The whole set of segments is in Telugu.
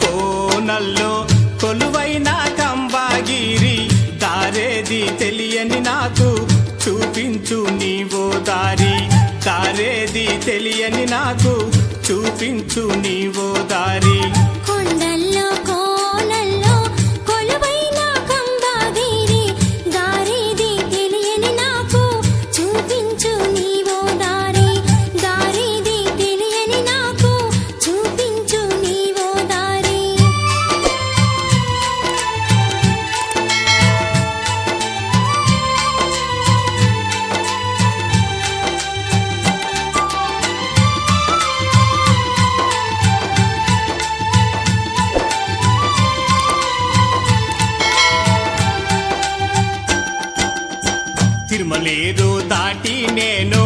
కోనల్లో కొలువైన కంబాగిరి దారేది తెలియని నాకు చూపించు నీవో దారి. దారేది తెలియని నాకు చూపించు నీవో దారి. కొండల్లో దాటి నేను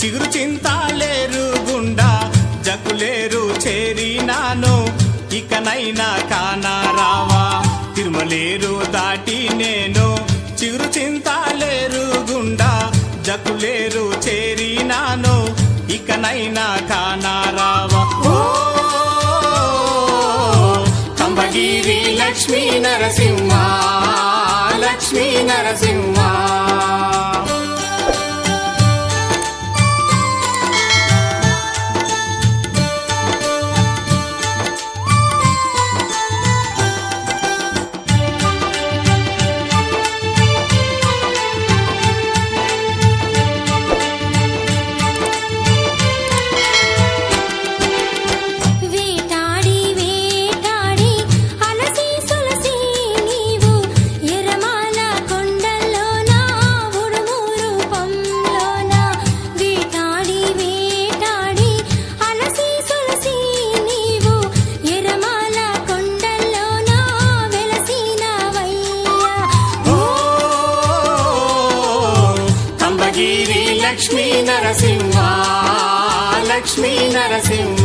చిగురు చింతాలేరు గుండా జకులేరు చేరినాను. ఇకనైనా కానా రావా తిరుమలేరు దాటి నేను చిగురు చింతాలేరు గుండా జకులేరు చేరినాను. ఇకనైనా కానా రావా కంబగిరి లక్ష్మీ నరసింహ లక్ష్మీ నరసింహ. లక్ష్మీ నరసింహ లక్ష్మీ నరసింహ.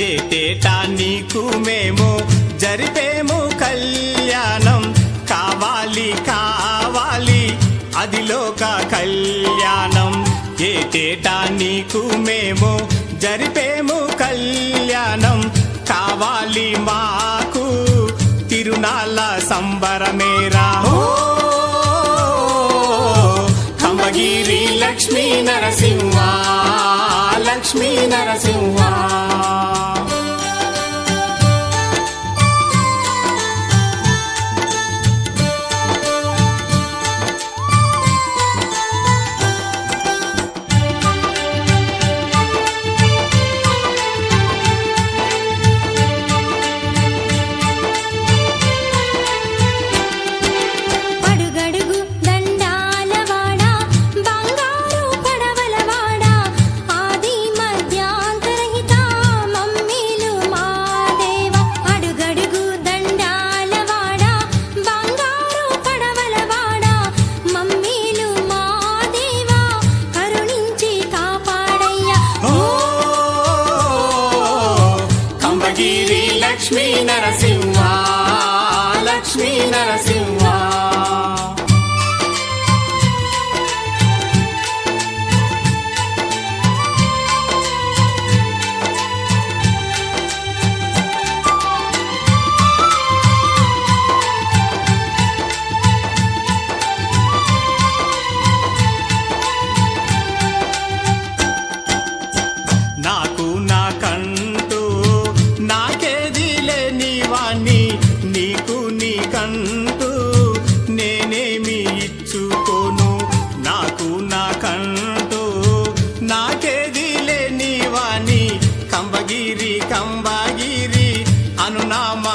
ఏటేటా నీకు మేము జరిపేము కళ్యాణం. కావాలి కావాలి అది లోక కళ్యాణం. ఏటేటా నీకు మేము జరిపేము కళ్యాణం. కావాలి మాకు తిరునాళ్ళ సంబరమేరా ఓ లక్ష్మీ నరసింహ లక్ష్మీ నరసింహ. కంబగిరి లక్ష్మీ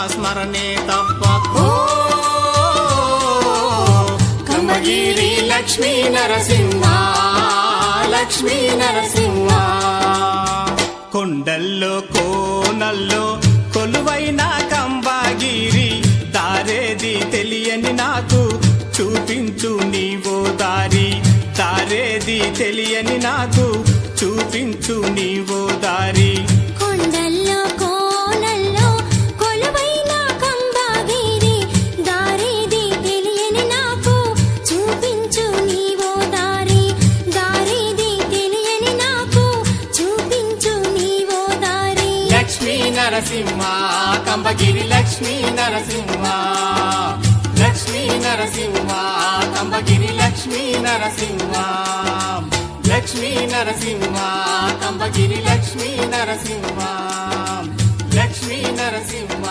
స్మరణే తప్ప. ఓ లక్ష్మీ నరసింహ లక్ష్మీ నరసింహ. కొండల్లో కోనల్లో కొలువైన కంబాగిరి దారేది తెలియని నాకు చూపించు నీవో దారి. దారేది తెలియని నాకు చూపించు నీ నరసింహ కంబగిరి లక్ష్మీ నరసింహ. లక్ష్మీ నరసింహ కంబగిరి లక్ష్మీ నరసింహ. లక్ష్మీ నరసింహ కంబగిరి లక్ష్మీ నరసింహ. లక్ష్మీ నరసింహ